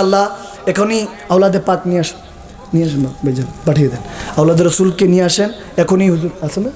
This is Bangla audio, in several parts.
আল্লাহ এখনই আওলাদে পাক নিয়ে আসুন নিয়ে আসুন না বেজান পাঠিয়ে দেন। আওলাদের রসুলকে নিয়ে আসেন এখনই হুজুর আছে না?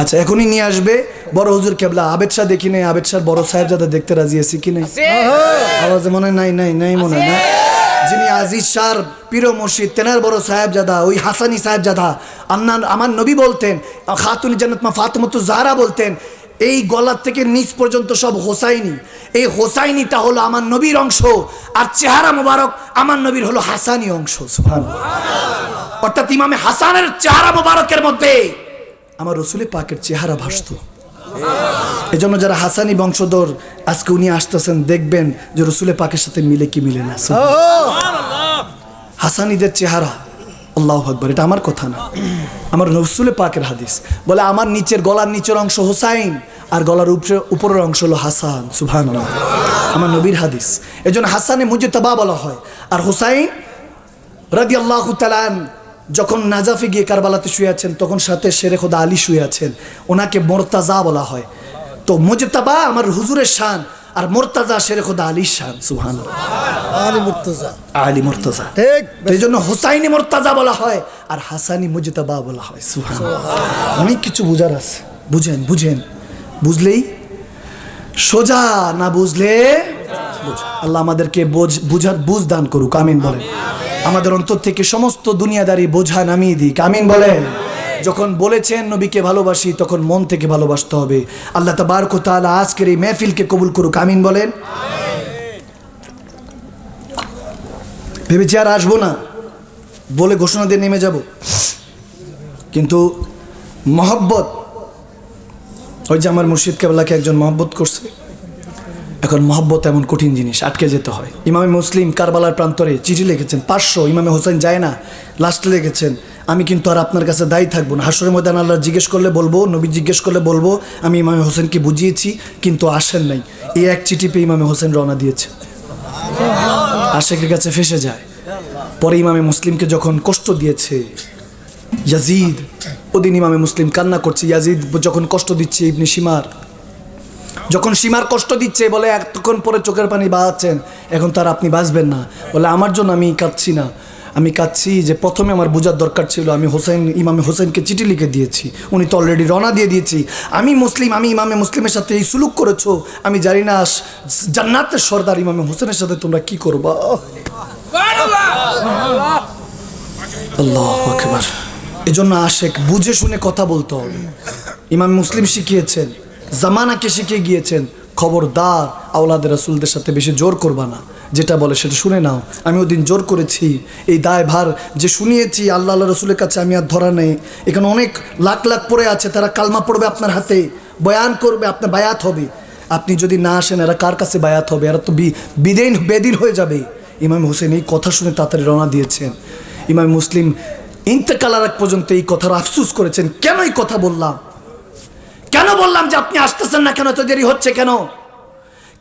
আচ্ছা, এখনই নিয়ে আসবে বড় হুজুর কেবলা আবেদ শাহ দেখি নাই আবেদ শাহ বড় সাহেব যাদা দেখতে রাজি আছি কি নাই? আওয়াজে মনে হয় নাই নাই নাই মনে হয় না। যিনি আজিজ শাহর পীর মসজিদ তেনার বড় সাহেব সাহেবজাদা ওই হাসানি সাহেবজাদা আন্না আমার নবী বলতেন খাতুন জান্নাত মা ফাতেমাতু জাহরা বলতেন এই গলার থেকে নিচ পর্যন্ত সব হোসাইনি। এই হোসাইনিটা হলো আমার নবীর অংশ, আর চেহারা মোবারক আমার নবীর হলো হাসানি অংশ অর্থাৎ ইমামে হাসানের চেহারা মোবারকের মধ্যে আমার রসুলের পাকের চেহারা ভাসত। এজন্য যারা হাসানি বংশধর আজকে উনি আসতেছেন, দেখবেন যে রসুলে পাকের সাথে মিলে কি মিলে না হাসানিদের চেহারা আল্লাহ আকবর, এটা আমার কথা না। আমার রসুলের পাকের হাদিস। বলে আমার নিচের গলার নিচের অংশ হোসাইন, আর গলার উপরে, উপরের অংশ হলো হাসান সুভান আমার নবীর হাদিস। এজন্য হাসানে মুজতাবা বলা হয়। আর হোসাইন রাদি আল্লাহ তালান যখন নাজাফে গিয়ে কারবালাতে শুয়ে আছেন, তখন সাথে শেরে খোদা আলী শুয়ে আছেন। ওনাকে মোরতাজা বলা হয়। তো মুজতাবা আমার হুজুরের শান। আর মোরতাজা শেরে খোদা আলীর শান সুহান আলী মুর্তজা। আলী মোরতাজা। ঠিক এই জন্য হুসাইনি মোরতাজা বলা হয় আর হাসানি মুজতাবা বলা হয় সুহান অনেক কিছু বোঝার আছে। বুঝেন বুঝেন। বুঝলেই সোজা না বুঝলে বুঝ- আল্লাহ আমাদেরকে বোঝ বুঝার বুঝ দান করুক আমিন বলেন। আমাদের অন্তর থেকে সমস্ত দুনিয়াদারি বোঝা নামিয়ে দিক আমিন বলেন। যখন বলেছেন, নবীকে ভালোবাসি, তখন মন থেকে ভালোবাসতে হবে। আল্লাহ তাবারক তাআলা আজকের এই মেহফিলকে কবুল করুক। আমিন বলেন। ভেবেছি আর আসব না। বলে ঘোষণা দিয়ে নেমে যাব। কিন্তু মহব্বত, ওই যে আমার মুর্শিদ কেবলাকে একজন মহব্বত করছে। এখন মহব্বত এমন কঠিন জিনিস, আটকে যেতে হয়। ইমামে মুসলিম কারবালার প্রান্তরে চিঠি লিখেছেন, পাঁচশো। ইমামে হোসেন যায় না, লাস্টে লিখেছেন আমি কিন্তু আর আপনার কাছে দায়ী থাকব না। হাসরের ময়দান আল্লাহ জিজ্ঞেস করলে বলব, নবী জিজ্ঞেস করলে বলব, আমি ইমামে হোসেনকে বুঝিয়েছি, কিন্তু আসেন নাই। এই এক চিঠি পেয়ে ইমামে হোসেন রওনা দিয়েছে। আশেকের কাছে ফেসে যায়। পরে ইমামে মুসলিমকে যখন কষ্ট দিয়েছে, ইয়াজিদ, ওদিন ইমামে মুসলিম কান্না করছে, ইয়াজিদ যখন কষ্ট দিচ্ছে ইবনে সীমার যখন সীমার কষ্ট দিচ্ছে, বলে এতক্ষণ পরে চোখের পানি বাঁচাচ্ছেন এখন তার আপনি বাঁচবেন না। বলে, আমার জন্য আমি কাঁদছি না। আমি কাঁদছি যে প্রথমে আমার বোঝার দরকার ছিল, আমি হোসেন, ইমামে হোসেনকে চিঠি লিখে দিয়েছি। উনি তো অলরেডি রওনা দিয়ে দিয়েছি। আমি মুসলিম, আমি ইমামে মুসলিমের সাথে এই সুলুক করেছ, আমি জানি না জান্নাতের সর্দার ইমামে হোসেনের সাথে তোমরা কি করবা। আল্লাহ এজন্য আশেক, বুঝে শুনে কথা বলতে হবে। ইমাম মুসলিম শিখিয়েছেন, জামানাকে শিখিয়ে গিয়েছেন, খবরদার আওলাদের রাসুলদের সাথে বেশি জোর করবা না। যেটা বলে সেটা শুনে নাও। আমি ওদিন জোর করেছি। এই দায় ভার যে শুনিয়েছি আল্লাহ আল্লাহ রসুলের কাছে আমি আর ধরা নেই। এখানে অনেক লাখ লাখ পড়ে আছে, তারা কালমা পড়বে আপনার হাতে, বয়ান করবে, আপনার বায়াত হবে। আপনি যদি না আসেন, এরা কার কাছে বায়াত হবে? এরা তো বিদেন বেদিন হয়ে যাবে। ইমাম হোসেন এই কথা শুনে তাড়াতাড়ি রওনা দিয়েছেন। ইমাম মুসলিম ইন্তেকালার আগ পর্যন্ত এই কথার আফসুস করেছেন। কেন এই কথা বললাম? কেন বললাম যে আপনি আসতেছেন না কেন? এত দেরি হচ্ছে কেন?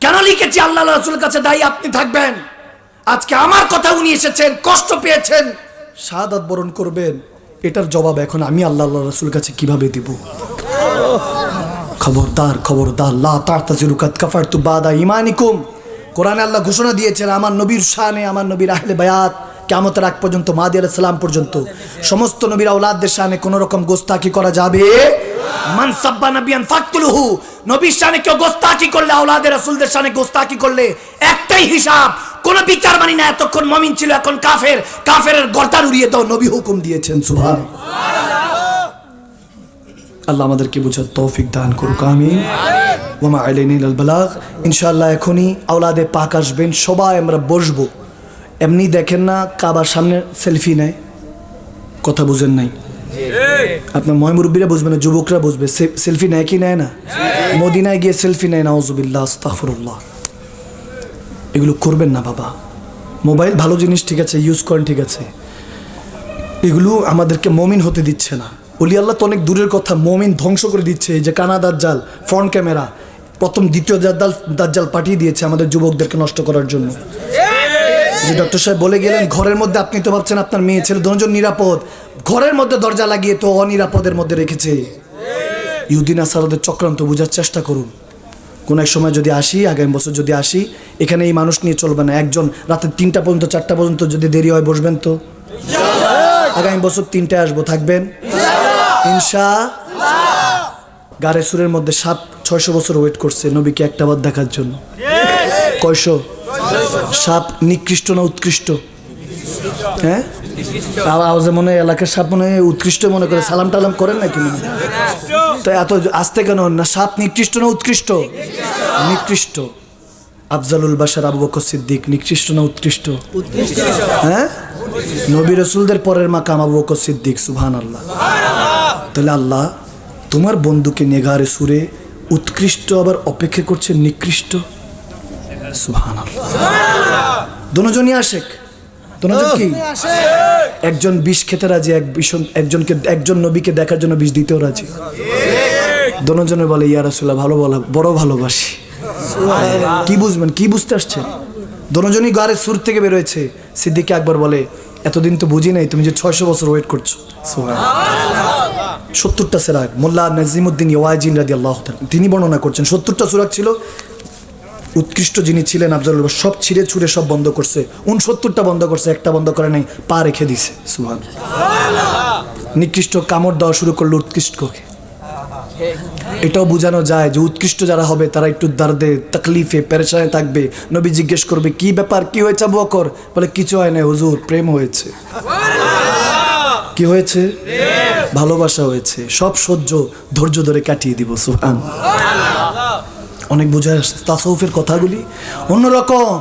কেন লিখেছি আল্লাহ রসুলের কাছে দায়ী? আপনি থাকবেন। আজকে আমার কথা উনি এসেছেন, কষ্ট পেয়েছেন। শাহাদাত বরণ করবেন। এটার জবাব এখন আমি আল্লাহ রসুলের কাছে কীভাবে দিব? খবরদার খবরদার, লা তাতাজিলুকাত কাফারতু বাদা ইমানিকুম কোরআনে আল্লাহ ঘোষণা দিয়েছেন, আমার নবীর শানে, আমার নবীর আহলে বায়াত কেমতের আগ পর্যন্ত, মাদি আলাইহিস সালাম পর্যন্ত, সমস্ত নবীর আওলাদদের শানে কোনো রকম গোস্তাকি করা যাবে মান সাব্বা নবিয়ান ফাকতুলুহু। নবীর আমাদেরকে বোঝার তৌফিক দান করুক, আমিন। ওমা ইনশাআল্লাহ এখনই আওলাদে পাক আসবেন, সবাই আমরা বসবো। এমনি দেখেন না, কাবার সামনে সেলফি নেয়, কথা বুঝেন নাই। আপনার ময়মুরব্বীরা বুঝবে না যুবকরা বুঝবে। সেলফি নেয় কি নেয় না? মদিনায় গিয়ে সেলফি নেয় নাউজুবিল্লাহ আস্তাগফিরুল্লাহ। এগুলো করবেন না বাবা। মোবাইল ভালো জিনিস ঠিক আছে ইউজ করেন ঠিক আছে। এগুলো আমাদেরকে মমিন হতে দিচ্ছে না। অলি আল্লাহ তো অনেক দূরের কথা মমিন ধ্বংস করে দিচ্ছে। এই যে কানা দাজ্জাল ফ্রন্ট ক্যামেরা প্রথম দ্বিতীয় দাজ্জাল দাজ্জাল পাঠিয়ে দিয়েছে আমাদের যুবকদেরকে নষ্ট করার জন্য। যে ডক্টর সাহেব বলে গেলেন, ঘরের মধ্যে আপনি তো ভাবছেন আপনার মেয়ে ছেলে দুজন নিরাপদ। ঘরের মধ্যে দরজা লাগিয়ে তো অনিরাপদের মধ্যে রেখেছে। ইহুদিন আসারদের চক্রান্ত বোঝার চেষ্টা করুন। কোনো এক সময় যদি আসি, আগামী বছর যদি আসি, এখানে এই মানুষ নিয়ে চলবে না। একজন রাতে তিনটা পর্যন্ত, চারটা পর্যন্ত যদি দেরি হয়, বসবেন তো? আগামী বছর তিনটায় আসব, থাকবেন? ইনশা গাড়ে সুরের মধ্যে সাত, ছয়শো বছর ওয়েট করছে নবীকে একটা বার দেখার জন্য। কয়শো? সাপ নিকৃষ্ট না উৎকৃষ্ট? হ্যাঁ? মনে এলাকার সাপ মনে উৎকৃষ্ট মনে করে। সালাম টালাম করেন নাকি মনে হয়? তো এত আসতে কেন না? সাপ নিকৃষ্ট না উৎকৃষ্ট? নিকৃষ্ট। আফজালুল বাসার আবু বকর সিদ্দিক, নিকৃষ্ট না উৎকৃষ্ট? হ্যাঁ? নবী রসুলদের পরের মাকাম আবু বকর সিদ্দিক সুবহান আল্লাহ তাহলে আল্লাহ তোমার বন্ধুকে নেগারে সুরে উৎকৃষ্ট আবার অপেক্ষা করছে নিকৃষ্ট? সুবহান আল্লাহ দুজনই আশেক। দুজন কি? একজন বিষ খেতে রাজি এক ভীষণ একজনকে একজন নবীকে দেখার জন্য বিষ দিতেও রাজি। দুজনে বলে ইয়া রাসূলুল্লাহ ভালো বলা বড় ভালোবাসি। কি বুঝবেন? কি বুঝতে আসছেন? দুজনই গাড়ির সুর থেকে বেরোয়েছে। সিদ্দিকে একবার বলে এতদিন তো বুঝি নাই তুমি যে ছয়শো বছর ওয়েট করছ। সত্তরটা সেরাক মোল্লা নাজিমুদ্দিন ওয়াজিন রাদি আল্লাহ তিনি বর্ণনা করছেন সত্তরটা সুরাক ছিল উৎকৃষ্ট যিনি ছিলেন আফজাল সব ছিঁড়ে ছুঁড়ে সব বন্ধ করছে। উনসত্তরটা বন্ধ করছে একটা বন্ধ করে নাই পা রেখে দিছে। সুহান নিকৃষ্ট কামড় দেওয়া শুরু করল উৎকৃষ্টকে। এটাও বোঝানো যায় যে উৎকৃষ্ট যারা হবে তারা একটু দার্দে তকলিফে পেরেশানে থাকবে। নবী জিজ্ঞেস করবে কি ব্যাপার? কি হয়েছে আবু বকর? বলে কিছু হয় না হুজুর প্রেম হয়েছে। কি হয়েছে? ভালোবাসা হয়েছে। সব সহ্য ধৈর্য ধরে কাটিয়ে দিব সুহান অনেক বোঝা তাসৌফের কথাগুলি অন্যরকম।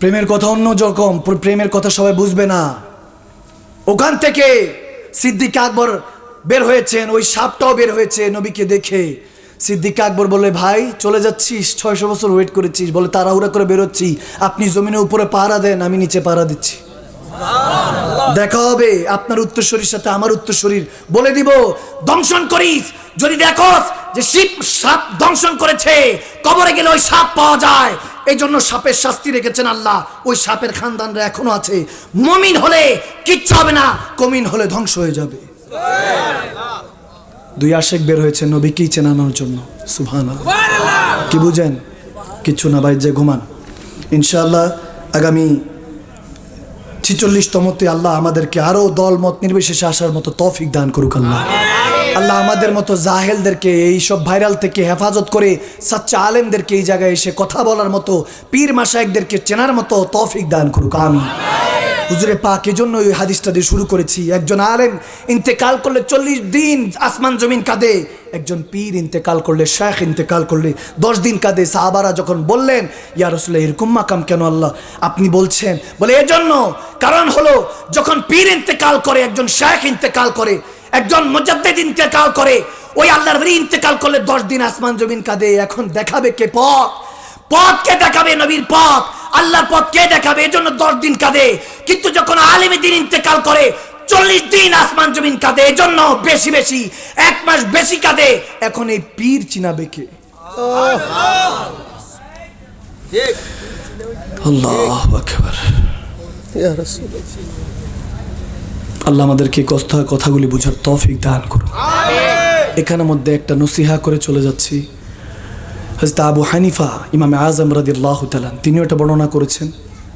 প্রেমের কথা অন্য রকম প্রেমের কথা সবাই বুঝবে না। ওখান থেকে সিদ্দিক আকবর বের হয়েছেন। ওই সাপটাও বের হয়েছে নবীকে দেখে। সিদ্দিক আকবর বলে, ভাই, চলে যাচ্ছিস? ছয়শো বছর ওয়েট করেছিস। বলে, তাড়াহুড়া করে বেরোচ্ছি। আপনি জমিনের উপরে পাহারা দেন, আমি নিচে পাহারা দিচ্ছি। দেখা হবে, আপনার উত্তরসূরির সাথে আমার উত্তরসূরির। বলে দিব, দংশন করিস। যদি দেখোস যে শিব সাপ দংশন করেছে, কবরে গেলে ওই সাপ পাওয়া যায়। এই জন্য সাপের শাস্তি রেখেছেন আল্লাহ। ওই সাপের খানদানরা এখনও আছে। মমিন হলে কিচ্ছু হবে না, কমিন হলে ধ্বংস হয়ে যাবে। দুই আশেক বের হয়েছে নবীকেই চেনানোর জন্য? সুহান কি বুঝেন? কিচ্ছু না ভাই যে ঘুমান। ইনশাআল্লাহ আগামী ছিচল্লিশতমতে আল্লাহ আমাদেরকে আরও দল মত নির্বিশেষে আসার মতো তফিক দান করুক আল্লাহ। আল্লাহ আমাদের মতো জাহেলদেরকে এই সব ভাইরাল থেকে হেফাজত করে সাচ্চা আলেমদেরকে এই জায়গায় এসে কথা বলার মতো পীর মাসায়কদেরকে চেনার মতো তফিক দান করুক আমি হুজুরে পাক এজন্য ওই হাদিসটা দিয়ে শুরু করেছি। একজন আলেম ইন্তেকাল করলে চল্লিশ দিন আসমান জমিন কাঁদে। একজন পীর ইন্তেকাল করলে শেখ ইন্তেকাল করলে, দশ দিন কাঁদে। সাহাবারা যখন বললেন, ইয়া রসুল্লাহ এরকম মাকাম কেন আল্লাহ? আপনি বলছেন, বলে, এজন্য। কারণ হলো, যখন পীর ইন্তেকাল করে, একজন শেখ ইন্তেকাল করে, একজন মুজাদ্দিদ ইন্তেকাল করে, ওই আল্লাহর বলি ইন্তেকাল করলে দশ দিন আসমান জমিন কাঁদে। এখন দেখাবে কে পথ? পথ কে দেখাবে নবীর পথ। আল্লাহর পথ কে দেখাবে? এজন্য দশ দিন কাঁদে। কিন্তু যখন আলেমী দিন ইন্তেকাল করে চল্লিশ দিন আসমান জমিন কাঁদে। এজন্য বেশি বেশি এক মাস বেশি কাঁদে। এখন এই পীর চিনাবে কে? আল্লাহ আকবার। ইয়া রাসূলুল্লাহ। আল্লাহ আমাদেরকে কথা কথাগুলি বুঝার তৌফিক দান করুন। এখানের মধ্যে একটা নসিহা করে চলে যাচ্ছি। হজরত আবু হানিফা ইমামে আজম রাদি আল্লাহ তালান তিনিও এটা বর্ণনা করেছেন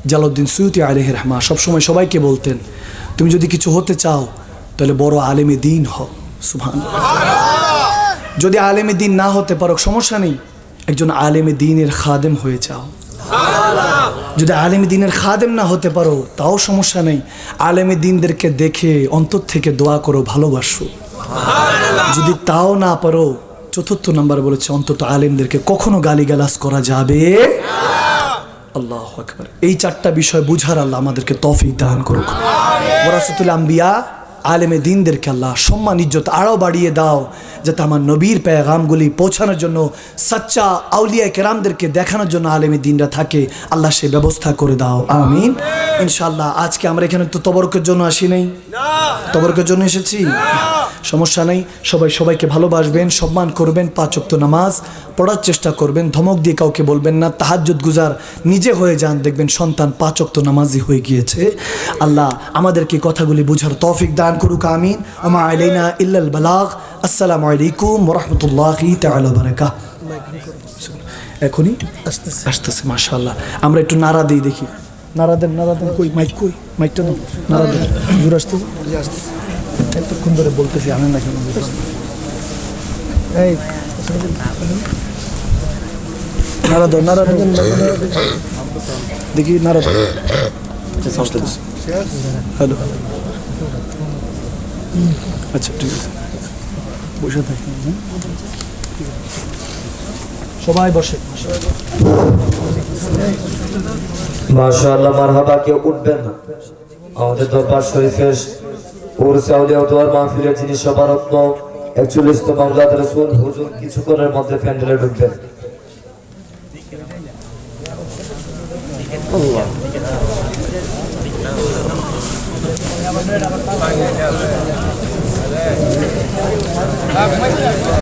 জালাউদ্দিন সৈয়দি আলহ রহমা সবসময় সবাইকে বলতেন তুমি যদি কিছু হতে চাও তাহলে বড় আলেমে দিন হও। সুভান যদি আলেমে দিন না হতে পারো সমস্যা নেই। একজন আলেমে দিনের খাদেম হয়ে যাও। যদি আলেমী দিনের খাদেম না হতে পারো তাও সমস্যা নেই। আলেমী দিনদেরকে দেখে অন্তর থেকে দোয়া করো ভালোবাসো। যদি তাও না পারো চতুর্থ নাম্বার বলেছে, অন্তত আলেমদেরকে কখনো গালিগালাজ করা যাবে? আল্লাহ আকবার। এই চারটা বিষয় বুঝার আল্লাহ আমাদেরকে তফিক দান করুক। ওরাসতুল আম্বিয়া আলেমে দিনদেরকে আল্লাহ সম্মান, ইজ্জত আরও বাড়িয়ে দাও, যাতে আমার নবীর পেগামগুলি পৌঁছানোর জন্য, সাচ্চা আউলিয়া কেরামদেরকে দেখানোর জন্য আলেমে দিনরা থাকে। আল্লাহ সে ব্যবস্থা করে দাও। আমিন। ইনশাল্লাহ আজকে আমরা এখানে তো তবরকের জন্য আসি নাই। তবরকের জন্য এসেছি? সমস্যা নেই। সবাই সবাইকে ভালোবাসবেন, সম্মান করবেন পাঁচক্ত নামাজ পড়ার চেষ্টা করবেন, ধমক দিয়ে কাউকে বলবেন না, তাহাজ্জুদ গুজার নিজে হয়ে যান, দেখবেন সন্তান পাঁচক্ত নামাজি হয়ে গিয়েছে। আল্লাহ আমাদেরকে কথাগুলি বুঝার তৌফিক দান করুক আমিন। আমা আলাইনা ইল্লাল বালাগ। আসসালামু আলাইকুম ওরহমতুল্লাহি তাআলা বারাকাতুহু এখনই? আসতেছে। আসতেছে মাশাআল্লাহ। আমরা একটু নাড়া দিই দেখি। নাড়া দেন নাড়া দেন। কই মাইক কই? মাইকটা দাও নাড়া দেন। জোর আসতেছে? এতক্ষণ ধরে বলতেছি আনেন না কেন? এই নাড়া দাও নাড়া দাও দেখি নাড়া দাও হ্যালো। আচ্ছা ঠিক আছে। হ্যাঁ? সবাই বসে। মাশাআল্লাহ, মারহাবা, কেউ উঠবেন না। আমাদের দরবার শরীফের উরসে আউলিয়া দোয়ার মাহফিলের যিনি রসুল, হুজুর কিছুক্ষণের মধ্যে প্যান্ডেলে ঢুকবেন।